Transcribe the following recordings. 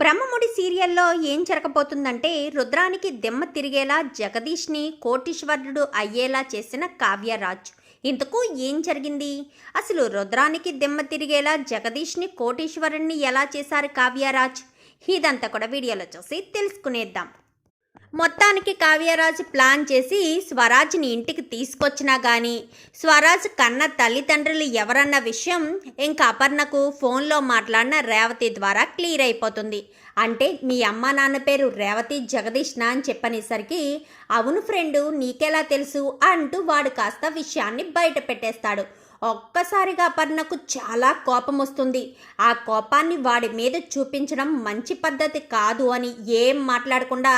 బ్రహ్మముడి సీరియల్లో ఏం జరగబోతుందంటే రుద్రానికి దెమ్మ తిరిగేలా జగదీష్ని కోటీశ్వరుడు అయ్యేలా చేసిన కావ్యరాజ్. ఇంతకు ఏం జరిగింది? అసలు రుద్రానికి దెమ్మ తిరిగేలా జగదీష్ని కోటీశ్వరుణ్ణి ఎలా చేశారు కావ్యరాజ్? ఇదంతా కూడా వీడియోలో చూసి తెలుసుకునేద్దాం. మొత్తానికి కావ్యరాజు ప్లాన్ చేసి స్వరాజ్ని ఇంటికి తీసుకొచ్చినా కానీ స్వరాజ్ కన్న తల్లిదండ్రులు ఎవరన్న విషయం ఇంకా అపర్ణకు ఫోన్లో మాట్లాడిన రేవతి ద్వారా క్లియర్ అయిపోతుంది. అంటే మీ అమ్మ నాన్న పేరు రేవతి జగదీష్నా అని చెప్పనేసరికి అవును ఫ్రెండు నీకెలా తెలుసు? అంటూ వాడు కాస్త విషయాన్ని బయట పెట్టేస్తాడు. ఒక్కసారిగా అపర్ణకు చాలా కోపం వస్తుంది. ఆ కోపాన్ని వాడి మీద చూపించడం మంచి పద్ధతి కాదు అని ఏం మాట్లాడకుండా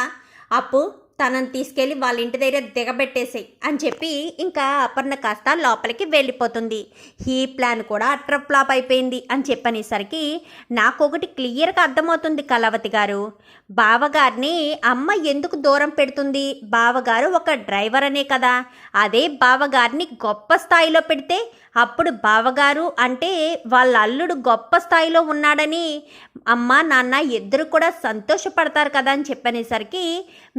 அப்போது తనని తీసుకెళ్ళి వాళ్ళ ఇంటి దగ్గర దిగబెట్టేసాయి అని చెప్పి ఇంకా అపర్ణ కాస్త లోపలికి వెళ్ళిపోతుంది. ఈ ప్లాన్ కూడా అట్ర ఫ్లాప్ అయిపోయింది అని చెప్పనేసరికి నాకు ఒకటి క్లియర్గా అర్థమవుతుంది కళావతి గారు. బావగారిని అమ్మ ఎందుకు దూరం పెడుతుంది? బావగారు ఒక డ్రైవర్ అనే కదా. అదే బావగారిని గొప్ప స్థాయిలో పెడితే అప్పుడు బావగారు అంటే వాళ్ళ అల్లుడు గొప్ప స్థాయిలో ఉన్నాడని అమ్మ నాన్న ఇద్దరు కూడా సంతోషపడతారు కదా అని చెప్పనేసరికి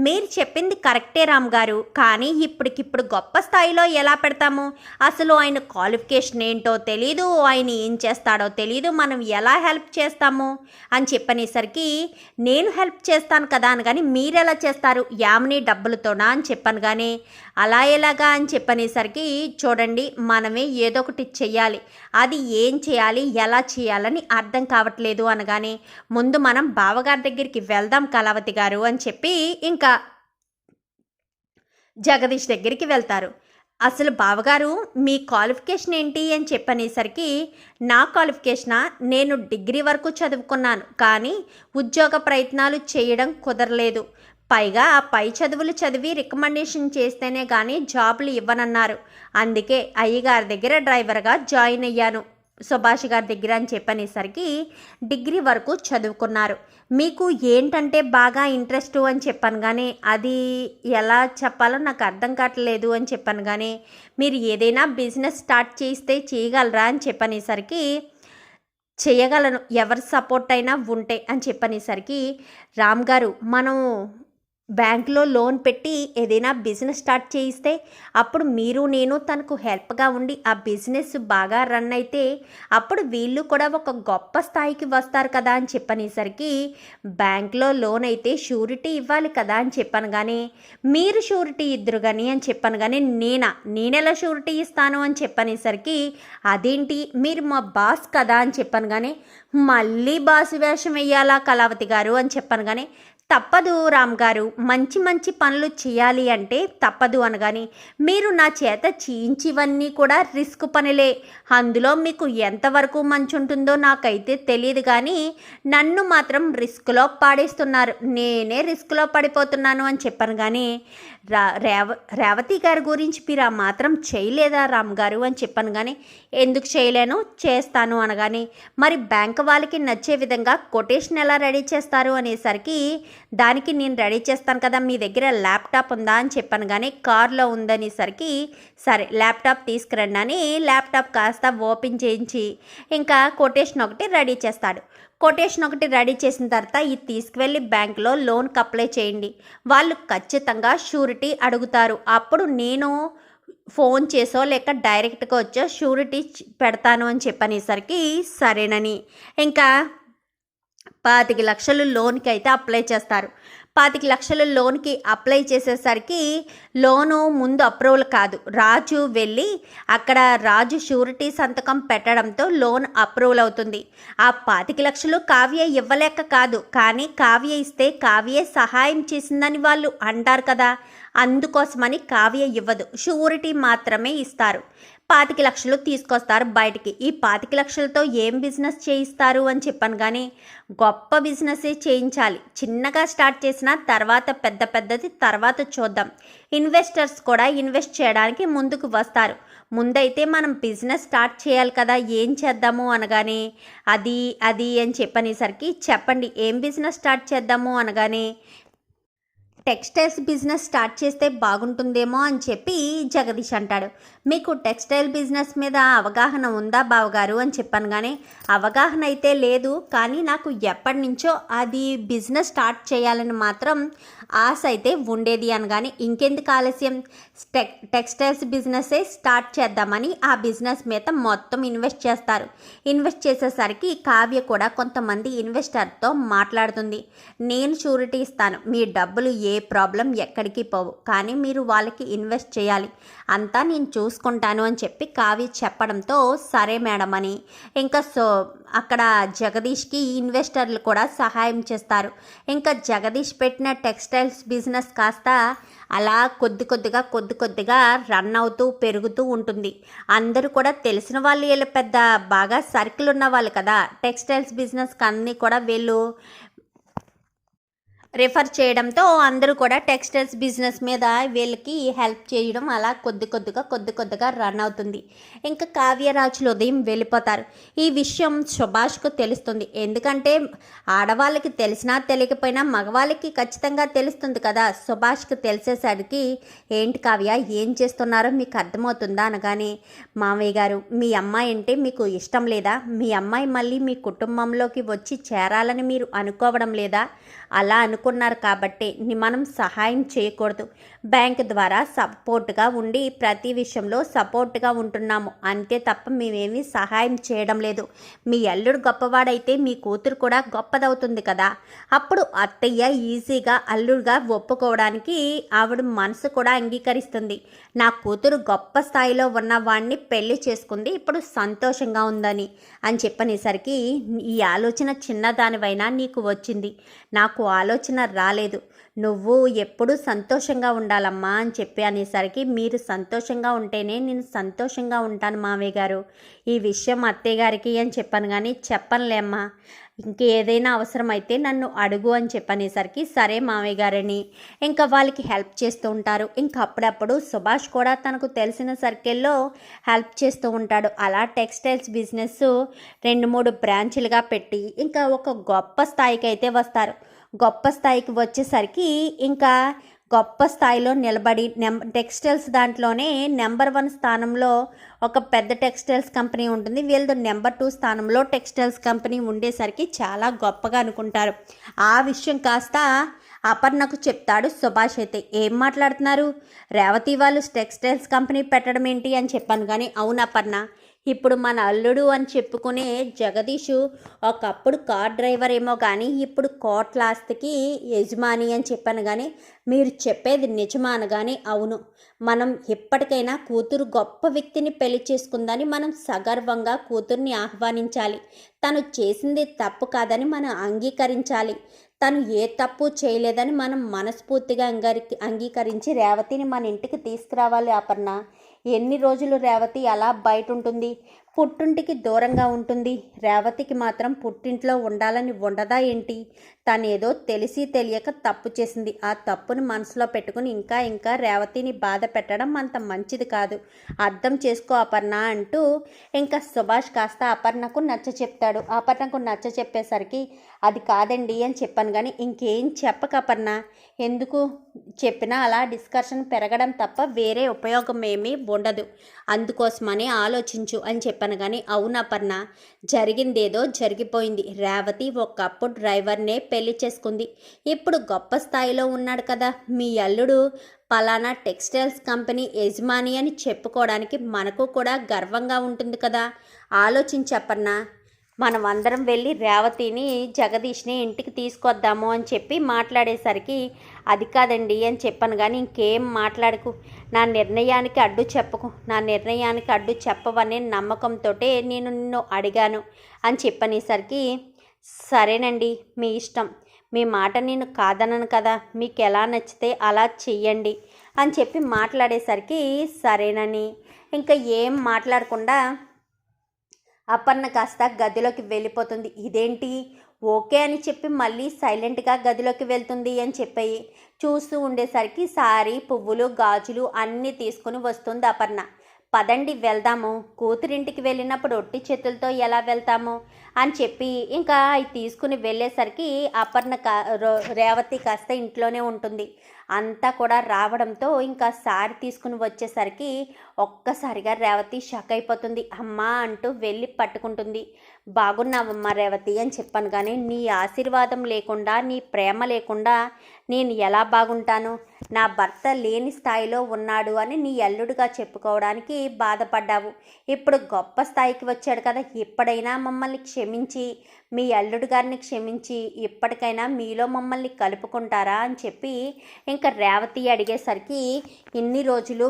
మీరు చెప్పింది కరెక్టే రామ్ గారు కానీ ఇప్పటికిప్పుడు గొప్ప స్థాయిలో ఎలా పెడతాము? అసలు ఆయన క్వాలిఫికేషన్ ఏంటో తెలీదు ఆయన ఏం చేస్తాడో తెలీదు మనం ఎలా హెల్ప్ చేస్తాము? అని చెప్పనేసరికి నేను హెల్ప్ చేస్తాను కదా అని కానీ మీరెలా చేస్తారు? యామిని డబ్బులతోనా అని చెప్పాను కానీ అలా ఎలాగా అని చెప్పనేసరికి చూడండి మనమే ఏదో ఒకటి చెయ్యాలి. అది ఏం చేయాలి ఎలా చేయాలని అర్థం కావట్లేదు అనగానే ముందు మనం బావగారి దగ్గరికి వెళ్దాం కళావతి గారు అని చెప్పి ఇంకా జగదీష్ దగ్గరికి వెళ్తారు. అసలు బావగారు మీ క్వాలిఫికేషన్ ఏంటి? అని చెప్పనేసరికి నా క్వాలిఫికేషనా? నేను డిగ్రీ వరకు చదువుకున్నాను కానీ ఉద్యోగ ప్రయత్నాలు చేయడం కుదరలేదు. పైగా ఆ పై చదువులు చదివి రికమెండేషన్ చేస్తేనే కానీ జాబులు ఇవ్వనన్నారు. అందుకే అయ్యగారి దగ్గర డ్రైవర్గా జాయిన్ అయ్యాను. సుభాష్ గారి దగ్గర అని చెప్పనేసరికి డిగ్రీ వరకు చదువుకున్నారు. మీకు ఏంటంటే బాగా ఇంట్రెస్ట్ అని చెప్పాను కానీ అది ఎలా చెప్పాలో నాకు అర్థం కావట్లేదు అని చెప్పాను కానీ మీరు ఏదైనా బిజినెస్ స్టార్ట్ చేస్తే చేయగలరా అని చెప్పనేసరికి చేయగలను. ఎవరి సపోర్ట్ అయినా ఉంటే అని చెప్పనేసరికి రామ్ గారు మనం బ్యాంక్లో లోన్ పెట్టి ఏదైనా బిజినెస్ స్టార్ట్ చేయిస్తే అప్పుడు మీరు నేను తనకు హెల్ప్గా ఉండి ఆ బిజినెస్ బాగా రన్ అయితే అప్పుడు వీళ్ళు కూడా ఒక గొప్ప స్థాయికి వస్తారు కదా అని చెప్పనేసరికి బ్యాంక్లో లోన్ అయితే షూరిటీ ఇవ్వాలి కదా అని చెప్పాను కానీ మీరు షూరిటీ ఇద్దరు కానీ అని చెప్పాను కానీ నేనా? నేనెలా షూరిటీ ఇస్తాను అని చెప్పనేసరికి అదేంటి? మీరు మా బాస్ కదా అని చెప్పాను కానీ మళ్ళీ బాస్ వేషం వేయాలా కళావతి గారు అని చెప్పాను కానీ తప్పదు రామ్ గారు. మంచి మంచి పనులు చేయాలి అంటే తప్పదు అనగాని మీరు నా చేత చేయించివన్నీ కూడా రిస్క్ పనులే. అందులో మీకు ఎంతవరకు మంచి ఉంటుందో నాకైతే తెలియదు కానీ నన్ను మాత్రం రిస్క్లో పాడేస్తున్నారు. నేనే రిస్క్లో పడిపోతున్నాను అని చెప్పాను కానీ రా రేవ రేవతి గారి గురించి మీరు ఆ మాత్రం చేయలేదా రామ్ గారు అని చెప్పాను కానీ ఎందుకు చేయలేను? చేస్తాను అనగానే మరి బ్యాంక్ వాళ్ళకి నచ్చే విధంగా కొటేషన్ ఎలా రెడీ చేస్తారు అనేసరికి దానికి నేను రెడీ చేస్తాను కదా మీ దగ్గర ల్యాప్టాప్ ఉందా అని చెప్పాను కానీ కార్లో ఉందనేసరికి సరే ల్యాప్టాప్ తీసుకురండి అని ల్యాప్టాప్ కాస్త ఓపెన్ చేయించి ఇంకా కొటేషన్ ఒకటి రెడీ చేస్తాడు. కొటేషన్ ఒకటి రెడీ చేసిన తర్వాత ఇది తీసుకువెళ్ళి బ్యాంక్లో లోన్కి అప్లై చేయండి. వాళ్ళు ఖచ్చితంగా షూరిటీ అడుగుతారు. అప్పుడు నేను ఫోన్ చేసో లేక డైరెక్ట్గా వచ్చో షూరిటీ పెడతాను అని చెప్పనేసరికి సరేనని. ఇంకా పాతిక లక్షలు లోన్కి అయితే అప్లై చేస్తారు. పాతిక లక్షల లోన్కి అప్లై చేసేసరికి లోను ముందు అప్రూవల్ కాదు. రాజు వెళ్ళి అక్కడ రాజు షూరిటీ సంతకం పెట్టడంతో లోన్ అప్రూవల్ అవుతుంది. ఆ పాతిక లక్షలు కావ్య ఇవ్వలేక కాదు. కానీ కావ్య ఇస్తే కావ్యే సహాయం చేసిందని వాళ్ళు అంటారు కదా. అందుకోసమని కావ్య ఇవ్వదు. షూరిటీ మాత్రమే ఇస్తారు. పాతిక లక్షలు తీసుకొస్తారు బయటికి. ఈ పాతిక లక్షలతో ఏం బిజినెస్ చేయిస్తారు అని చెప్పాను కానీ గొప్ప బిజినెసే చేయించాలి. చిన్నగా స్టార్ట్ చేసిన తర్వాత పెద్ద పెద్దది తర్వాత చూద్దాం. ఇన్వెస్టర్స్ కూడా ఇన్వెస్ట్ చేయడానికి ముందుకు వస్తారు. ముందైతే మనం బిజినెస్ స్టార్ట్ చేయాలి కదా ఏం చేద్దాము అనగానే అది అది అని చెప్పనేసరికి చెప్పండి ఏం బిజినెస్ స్టార్ట్ చేద్దాము అనగానే టెక్స్టైల్స్ బిజినెస్ స్టార్ట్ చేస్తే బాగుంటుందేమో అని చెప్పి జగదీష్ అంటాడు. మీకు టెక్స్టైల్ బిజినెస్ మీద అవగాహన ఉందా బావగారు అని చెప్పాను కానీ అవగాహన అయితే లేదు. కానీ నాకు ఎప్పటి నుంచో అది బిజినెస్ స్టార్ట్ చేయాలని మాత్రం ఆశ అయితే ఉండేది అనగానే ఇంకెందుకు ఆలస్యం? టెక్ టెక్స్టైల్స్ బిజినెసే స్టార్ట్ చేద్దామని ఆ బిజినెస్ మీద మొత్తం ఇన్వెస్ట్ చేస్తారు. ఇన్వెస్ట్ చేసేసరికి కావ్య కూడా కొంతమంది ఇన్వెస్టర్తో మాట్లాడుతుంది. నేను షూరిటీ ఇస్తాను. మీ డబ్బులు ఏ ప్రాబ్లం ఎక్కడికి పోవు. కానీ మీరు వాళ్ళకి ఇన్వెస్ట్ చేయాలి. అంతా నేను చూసుకుంటాను అని చెప్పి కావ్య చెప్పడంతో సరే మేడం అని. ఇంకా సో అక్కడ జగదీష్కి ఇన్వెస్టర్లు కూడా సహాయం చేస్తారు. ఇంకా జగదీష్ పెట్టిన టెక్స్టైల్స్ బిజినెస్ కాస్త అలా కొద్ది కొద్దిగా కొద్ది కొద్దిగా రన్ అవుతూ పెరుగుతూ ఉంటుంది. అందరూ కూడా తెలిసిన వాళ్ళు వీళ్ళు పెద్ద బాగా సర్కిల్ ఉన్న వాళ్ళు కదా. టెక్స్టైల్స్ బిజినెస్ అన్నీ కూడా వీళ్ళు రిఫర్ చేయడంతో అందరూ కూడా టెక్స్టైల్స్ బిజినెస్ మీద వీళ్ళకి హెల్ప్ చేయడం అలా కొద్ది కొద్దిగా కొద్ది కొద్దిగా రన్ అవుతుంది. ఇంకా కావ్యరాజులు ఉదయం వెళ్ళిపోతారు. ఈ విషయం సుభాష్కు తెలుస్తుంది. ఎందుకంటే ఆడవాళ్ళకి తెలిసినా తెలియకపోయినా మగవాళ్ళకి ఖచ్చితంగా తెలుస్తుంది కదా. సుభాష్కు తెలిసేసరికి ఏంటి కావ్య ఏం చేస్తున్నారో మీకు అర్థమవుతుందా అనగానే మామయ్య గారు మీ అమ్మాయి అంటే మీకు ఇష్టం లేదా? మీ అమ్మాయి మళ్ళీ మీ కుటుంబంలోకి వచ్చి చేరాలని మీరు అనుకోవడం లేదా? అలా అనుకున్నారు కాబట్టి ని- మనం సహాయం చేయకూడదు. బ్యాంక్ ద్వారా సపోర్ట్గా ఉండి ప్రతి విషయంలో సపోర్ట్గా ఉంటున్నాము. అంతే తప్ప మేమేమీ సహాయం చేయడం లేదు. మీ అల్లుడు గొప్పవాడైతే మీ కూతురు కూడా గొప్పదవుతుంది కదా. అప్పుడు అత్తయ్య ఈజీగా అల్లుడుగా ఒప్పుకోవడానికి ఆవిడ మనసు కూడా అంగీకరిస్తుంది. నా కూతురు గొప్ప స్థాయిలో ఉన్న వాడిని పెళ్ళి చేసుకుంది ఇప్పుడు సంతోషంగా ఉందని. అని చెప్పనేసరికి ఈ ఆలోచన చిన్నదానివైనా నీకు వచ్చింది. నాకు ఆలోచన రాలేదు. నువ్వు ఎప్పుడూ సంతోషంగా ఉండాలమ్మా అని చెప్పి అనేసరికి మీరు సంతోషంగా ఉంటేనే నేను సంతోషంగా ఉంటాను మామయ్య గారు. ఈ విషయం అత్తయ్య గారికి అని చెప్పాను కానీ చెప్పనులేమ్మా ఇంకేదైనా అవసరమైతే నన్ను అడుగు అని చెప్పనేసరికి సరే మామయ్య గారని. ఇంకా వాళ్ళకి హెల్ప్ చేస్తూ ఉంటారు. ఇంకా అప్పుడప్పుడు సుభాష్ కూడా తనకు తెలిసిన సర్కిల్లో హెల్ప్ చేస్తూ ఉంటాడు. అలా టెక్స్టైల్స్ బిజినెస్ రెండు మూడు బ్రాంచులుగా పెట్టి ఇంకా ఒక గొప్ప స్థాయికి అయితే వస్తారు. గొప్ప స్థాయికి వచ్చేసరికి ఇంకా గొప్ప స్థాయిలో నిలబడి నెం టెక్స్టైల్స్ దాంట్లోనే నెంబర్ వన్ స్థానంలో ఒక పెద్ద టెక్స్టైల్స్ కంపెనీ ఉంటుంది. వీళ్ళది నెంబర్ టూ స్థానంలో టెక్స్టైల్స్ కంపెనీ ఉండేసరికి చాలా గొప్పగా అనుకుంటారు. ఆ విషయం కాస్త అపర్ణకు చెప్తాడు సుభాష్ అయితే. ఏం మాట్లాడుతున్నారు? రేవతి వాళ్ళు టెక్స్టైల్స్ కంపెనీ పెట్టడం ఏంటి? అని చెప్పాను. కానీ అవును అపర్ణ ఇప్పుడు మన అల్లుడు అని చెప్పుకునే జగదీషు ఒకప్పుడు కార్ డ్రైవర్ ఏమో కానీ ఇప్పుడు కోట్ల ఆస్తికి యజమాని అని చెప్పాను కానీ మీరు చెప్పేది నిజమా అనగానే అవును. మనం ఎప్పటికైనా కూతురు గొప్ప వ్యక్తిని పెళ్ళి చేసుకుందని మనం సగర్వంగా కూతుర్ని ఆహ్వానించాలి. తను చేసింది తప్పు కాదని మనం అంగీకరించాలి. తను ఏ తప్పు చేయలేదని మనం మనస్ఫూర్తిగా అంగీకరించి రేవతిని మన ఇంటికి తీసుకురావాలి అపర్ణ. ఎన్ని రోజులు రేవతి అలా బయట ఉంటుంది పుట్టింటికి దూరంగా ఉంటుంది. రేవతికి మాత్రం పుట్టింట్లో ఉండాలని ఉండదా ఏంటి? తనేదో తెలిసి తెలియక తప్పు చేసింది. ఆ తప్పును మనసులో పెట్టుకుని ఇంకా ఇంకా రేవతిని బాధ పెట్టడం అంత మంచిది కాదు. అర్థం చేసుకో అపర్ణ అంటూ ఇంకా సుభాష్ కాస్త అపర్ణకు నచ్చ చెప్తాడు. అపర్ణకు నచ్చ చెప్పేసరికి అది కాదండి అని చెప్పాను కానీ ఇంకేం చెప్పక అపర్ణ? ఎందుకు చెప్పినా అలా డిస్కషన్ పెరగడం తప్ప వేరే ఉపయోగం ఏమీ ఉండదు. అందుకోసమని ఆలోచించు అని చెప్పాను. కానీ అవునపర్ణ జరిగిందేదో జరిగిపోయింది. రేవతి ఒకప్పుడు డ్రైవర్నే పెళ్ళి చేసుకుంది. ఇప్పుడు గొప్ప స్థాయిలో ఉన్నాడు కదా. మీ అల్లుడు పలానా టెక్స్టైల్స్ కంపెనీ యజమాని అని చెప్పుకోవడానికి మనకు కూడా గర్వంగా ఉంటుంది కదా. ఆలోచించపన్నా మనం అందరం వెళ్ళి రేవతిని జగదీష్ని ఇంటికి తీసుకొద్దాము అని చెప్పి మాట్లాడేసరికి అది కాదండి అని చెప్పాను. కానీ ఇంకేం మాట్లాడకు. నా నిర్ణయానికి అడ్డు చెప్పకు. నా నిర్ణయానికి అడ్డు చెప్పవనే నమ్మకంతో నేను నిన్ను అడిగాను అని చెప్పనేసరికి సరేనండి మీ ఇష్టం. మీ మాట నేను కాదనను కదా. మీకు ఎలా నచ్చితే అలా చెయ్యండి అని చెప్పి మాట్లాడేసరికి సరేనని. ఇంకా ఏం మాట్లాడకుండా అపర్ణ కాస్త గదిలోకి వెళ్ళిపోతుంది. ఇదేంటి? ఓకే అని చెప్పి మళ్ళీ సైలెంట్గా గదిలోకి వెళ్తుంది అని చెప్పి చూస్తూ ఉండేసరికి సారీ పువ్వులు గాజులు అన్నీ తీసుకుని వస్తుంది అపర్ణ. పదండి వెళ్దాము. కూతురింటికి వెళ్ళినప్పుడు ఒట్టి చేతులతో ఎలా వెళ్తాము? అని చెప్పి ఇంకా అవి తీసుకుని వెళ్ళేసరికి అపర్ణ కా రో- రేవతి కాస్త ఇంట్లోనే ఉంటుంది. అంతా కూడా రావడంతో ఇంకా సారి తీసుకుని వచ్చేసరికి ఒక్కసారిగా రేవతి షక్ అయిపోతుంది. అమ్మా అంటూ వెళ్ళి పట్టుకుంటుంది. బాగున్నావమ్మా రేవతి అని చెప్పాను కానీ నీ ఆశీర్వాదం లేకుండా నీ ప్రేమ లేకుండా నేను ఎలా బాగుంటాను? నా భర్త లేని స్థాయిలో ఉన్నాడు అని నీ అల్లుడుగా చెప్పుకోవడానికి బాధపడ్డావు. ఇప్పుడు గొప్ప స్థాయికి వచ్చాడు కదా ఎప్పుడైనా మమ్మల్ని క్షమించి మీ అల్లుడు గారిని క్షమించి ఇప్పటికైనా మీలో మమ్మల్ని కలుపుకుంటారా అని చెప్పి ఇంకా రేవతి అడిగేసరికి ఇన్ని రోజులు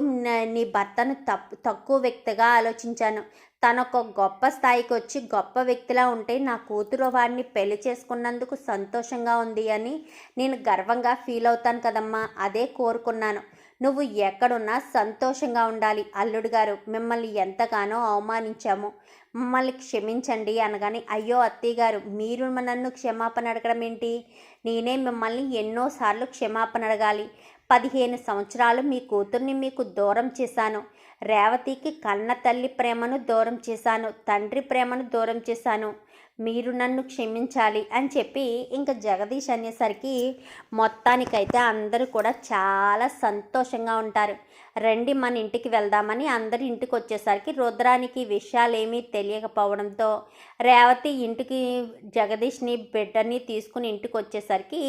నీ భర్తను తప్పు తక్కువ వ్యక్తిగా ఆలోచించాను. తను ఒక గొప్ప స్థాయికి వచ్చి గొప్ప వ్యక్తిలా ఉంటే నా కూతురు వాడిని పెళ్ళి చేసుకున్నందుకు సంతోషంగా ఉంది అని నేను గర్వంగా ఫీల్ అవుతాను కదమ్మా. అదే కోరుకున్నాను. నువ్వు ఎక్కడున్నా సంతోషంగా ఉండాలి అల్లుడు గారు. మిమ్మల్ని ఎంతగానో అవమానించాము. మమ్మల్ని క్షమించండి అనగానే అయ్యో అత్తయ్య గారు మీరు నన్ను క్షమాపణ అడగడం ఏంటి? నేనే మిమ్మల్ని ఎన్నోసార్లు క్షమాపణ అడగాలి. పదిహేను సంవత్సరాలు మీ కూతుర్ని మీకు దూరం చేశాను. రేవతికి కన్న తల్లి ప్రేమను దూరం చేశాను. తండ్రి ప్రేమను దూరం చేశాను. మీరు నన్ను క్షమించాలి అని చెప్పి ఇంకా జగదీష్ అనేసరికి మొత్తానికైతే అందరూ కూడా చాలా సంతోషంగా ఉంటారు. రండి మన ఇంటికి వెళ్దామని అందరి ఇంటికి వచ్చేసరికి రుద్రానికి విషయాలు విషయాలేమీ తెలియకపోవడంతో రేవతి ఇంటికి జగదీష్ని బిడ్డని తీసుకుని ఇంటికి వచ్చేసరికి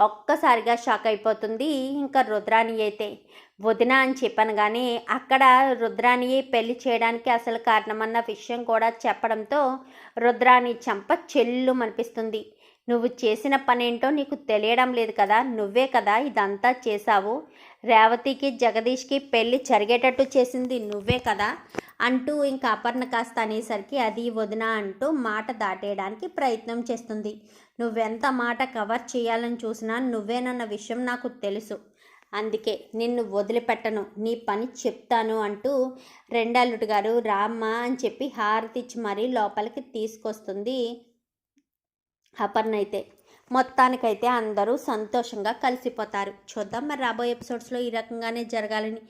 ఒక్కసారిగా షాక్ అయిపోతుంది. ఇంకా రుద్రాని అయితే వదిన అని చెప్పాను కానీ అక్కడ రుద్రాని పెళ్ళి చేయడానికి అసలు కారణమన్న విషయం కూడా చెప్పడంతో రుద్రాని చంప చెల్లు అనిపిస్తుంది నువ్వు చేసిన పనేంటో నీకు తెలియడం లేదు కదా నువ్వే కదా ఇదంతా చేశావు. రేవతికి జగదీష్కి పెళ్ళి జరిగేటట్టు చేసింది నువ్వే కదా అంటూ ఇంకా అపర్ణ కాస్త అనేసరికి అది వదిన అంటూ మాట దాటేయడానికి ప్రయత్నం చేస్తుంది. నువ్వెంత మాట కవర్ చేయాలని చూసినా నువ్వేనన్న విషయం నాకు తెలుసు. అందుకే నిన్ను వదిలిపెట్టను నీ పని చెప్తాను అంటూ రెండల్లుడు గారు రామ్మ అని చెప్పి హారతి ఇచ్చి మరీ లోపలికి తీసుకొస్తుంది అపర్ణ అయితే మొత్తానికైతే అందరూ సంతోషంగా కలిసిపోతారు. చూద్దాం మరి రాబోయే ఎపిసోడ్స్లో ఈ రకంగానే జరగాలని.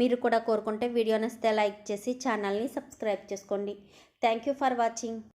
మీరు కూడా కోరుకుంటే వీడియో నచ్చితే లైక్ చేసి ఛానల్ని సబ్స్క్రైబ్ చేసుకోండి. Thank you for watching.